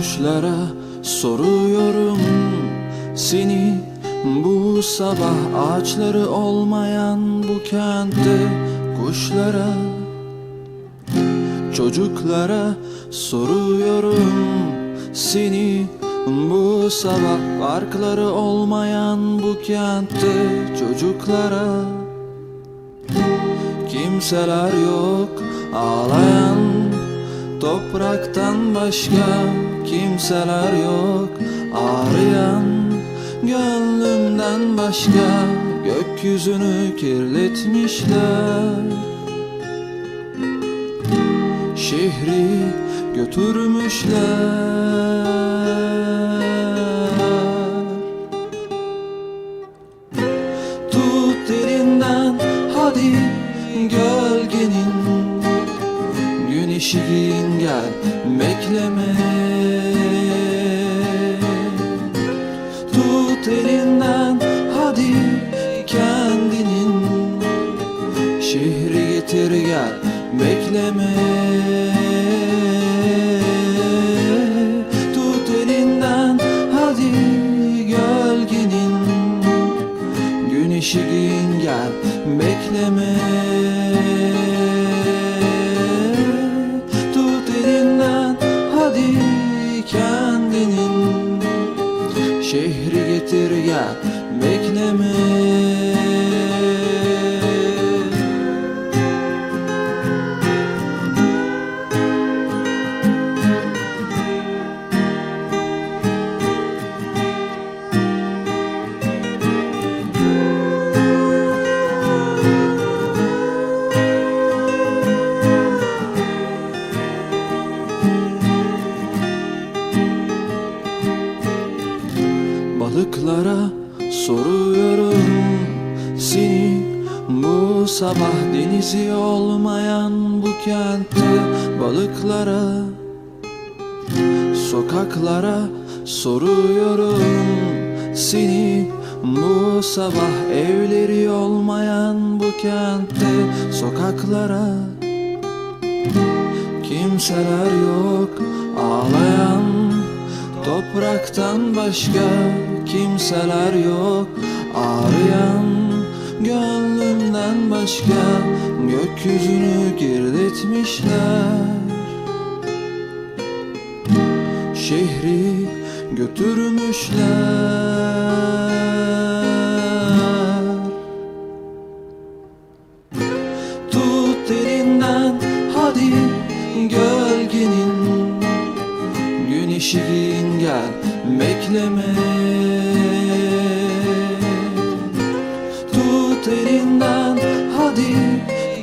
Kuşlara soruyorum. Seni bu sabah ağaçları olmayan bu kentte kuşlara Çocuklara soruyorum. Seni bu sabah parkları olmayan bu kentte çocuklara Kimseler yok ağlayan Topraktan başka kimseler yok. Ağrıyan gönlümden başka Gökyüzünü kirletmişler. Şehri götürmüşler. Tut elinden hadi gölgenin Giyin gel bekleme. Tut elinden hadi kendinin. Şehri getir gel bekleme. Tut elinden hadi gölgenin. Güneşi giyin gel bekleme Balıklara soruyorum seni Bu sabah denizi olmayan bu kentte Balıklara Sokaklara soruyorum seni Bu sabah evleri olmayan bu kentte Sokaklara Kimseler yok ağlayan Topraktan başka kimseler yok. Ağrıyan gönlümden başka Gökyüzünü kirletmişler. Şehri götürmüşler. Tut elinden hadi gölgenin Giyin gel bekleme. Tut elinden hadi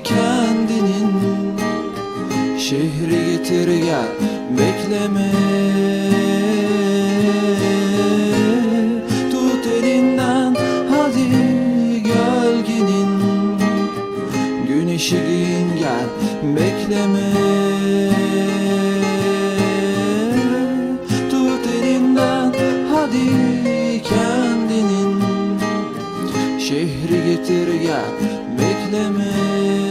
kendinin. Şehri getir gel bekleme gerektir ya bekleme.